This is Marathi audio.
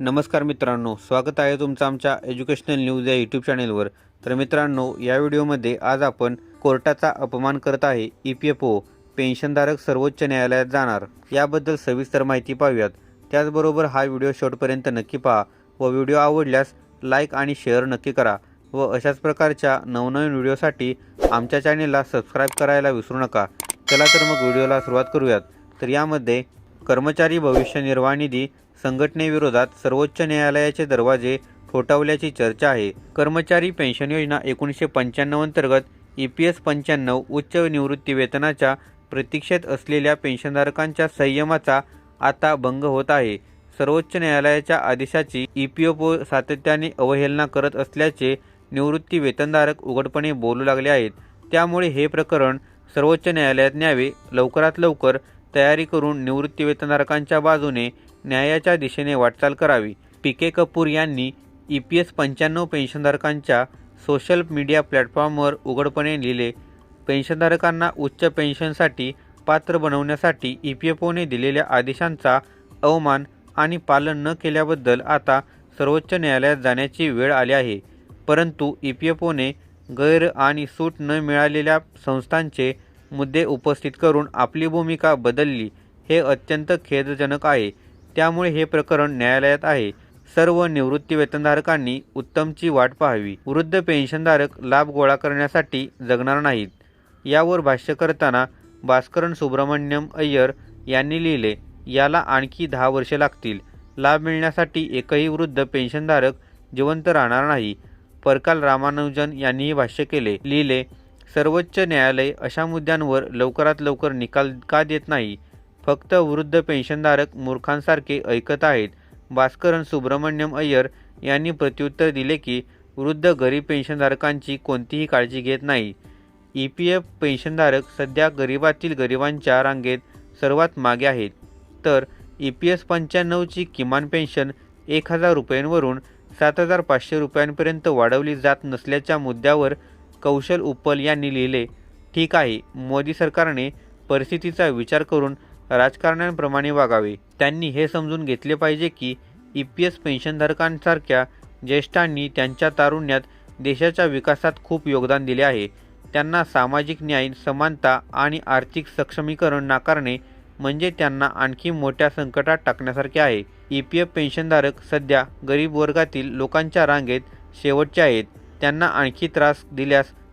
नमस्कार मित्रांनो स्वागत आहे तुमचं आमच्या एज्युकेशनल न्यूज या यूट्यूब चॅनेलवर तर मित्रांनो या व्हिडिओमध्ये आज आपण कोर्टाचा अपमान करत आहे ई पी एफ ओ पेन्शनधारक सर्वोच्च न्यायालयात जाणार. याबद्दल सविस्तर माहिती पाहूयात. त्याचबरोबर हा व्हिडिओ शेवटपर्यंत नक्की पहा व व्हिडिओ आवडल्यास लाईक आणि शेअर नक्की करा व अशाच प्रकारच्या नवनवीन व्हिडिओसाठी आमच्या चॅनेलला सबस्क्राईब करायला विसरू नका. चला तर मग व्हिडिओला सुरुवात करूयात. तर यामध्ये कर्मचारी भविष्य निर्वाह निधी संघटनेविरोधात सर्वोच्च न्यायालयाचे दरवाजे ठोठावल्याची चर्चा आहे. कर्मचारी पेन्शन योजना एकोणीसशे पंच्याण्णव अंतर्गत ई पी एस पंच्याण्णव उच्च निवृत्ती वेतनाच्या प्रतीक्षेत असलेल्या पेन्शनधारकांच्या संयमाचा आता भंग होत आहे. सर्वोच्च न्यायालयाच्या आदेशाची ई पी एफ ओ सातत्याने अवहेलना करत असल्याचे निवृत्ती वेतनधारक उघडपणे बोलू लागले आहेत. त्यामुळे हे प्रकरण सर्वोच्च न्यायालयात न्यावे लवकरात लवकर तयारी करून निवृत्ती वेतनधारकांच्या बाजूने न्यायाच्या दिशेने वाटचाल करावी. पी. के. कपूर यांनी ई पी एस पंच्याण्णव पेन्शनधारकांच्या सोशल मीडिया प्लॅटफॉर्मवर उघडपणे लिहिले. पेन्शनधारकांना उच्च पेन्शनसाठी पात्र बनवण्यासाठी ई पी एफ ओने दिलेल्या आदेशांचा अवमान आणि पालन न केल्याबद्दल आता सर्वोच्च न्यायालयात जाण्याची वेळ आली आहे. परंतु ई पी एफ ओने गैर आणि सूट न मिळालेल्या संस्थांचे मुद्दे उपस्थित करून आपली भूमिका बदलली हे अत्यंत खेदजनक आहे. त्यामुळे हे प्रकरण न्यायालयात आहे. सर्व निवृत्ती वेतनधारकांनी उत्तमची वाट पाहावी. वृद्ध पेन्शनधारक लाभ गोळा करण्यासाठी जगणार नाहीत. यावर भाष्य करताना भास्करन सुब्रमण्यम अय्यर यांनी लिहिले याला आणखी दहा वर्षे लागतील. लाभ मिळण्यासाठी एकही वृद्ध पेन्शनधारक जिवंत राहणार नाही. परकाल रामानुजन यांनीही भाष्य केले. लिहिले सर्वोच्च न्यायालय अशा मुद्द्यांवर लवकरात लवकर निकाल का देत नाही? फक्त वृद्ध पेन्शनधारक मूर्खांसारखे ऐकत आहेत. भास्करन सुब्रमण्यम अय्यर यांनी प्रत्युत्तर दिले की वृद्ध गरीब पेन्शनधारकांची कोणतीही काळजी घेत नाही. ई पी एफ पेन्शनधारक सध्या गरिबातील गरिबांच्या रांगेत सर्वात मागे आहेत. तर ई पी एस पंच्याण्णवची किमान पेन्शन एक हजार रुपयांवरून सात हजार पाचशे रुपयांपर्यंत वाढवली जात नसल्याच्या मुद्द्यावर कौशल उप्पल यांनी लिहिले ठीक आहे मोदी सरकारने परिस्थितीचा विचार करून राजकारण्यांप्रमाणे वागावे. त्यांनी हे समजून घेतले पाहिजे की ई पी एस पेन्शनधारकांसारख्या ज्येष्ठांनी त्यांच्या तारुण्यात देशाच्या विकासात खूप योगदान दिले आहे. त्यांना सामाजिक न्याय समानता आणि आर्थिक सक्षमीकरण नाकारणे म्हणजे त्यांना आणखी मोठ्या संकटात टाकण्यासारखे आहे. ई पी एफ पेन्शनधारक सध्या गरीब वर्गातील लोकांच्या रांगेत शेवटचे आहेत. त्यांना आणखी त्रास दिल्यास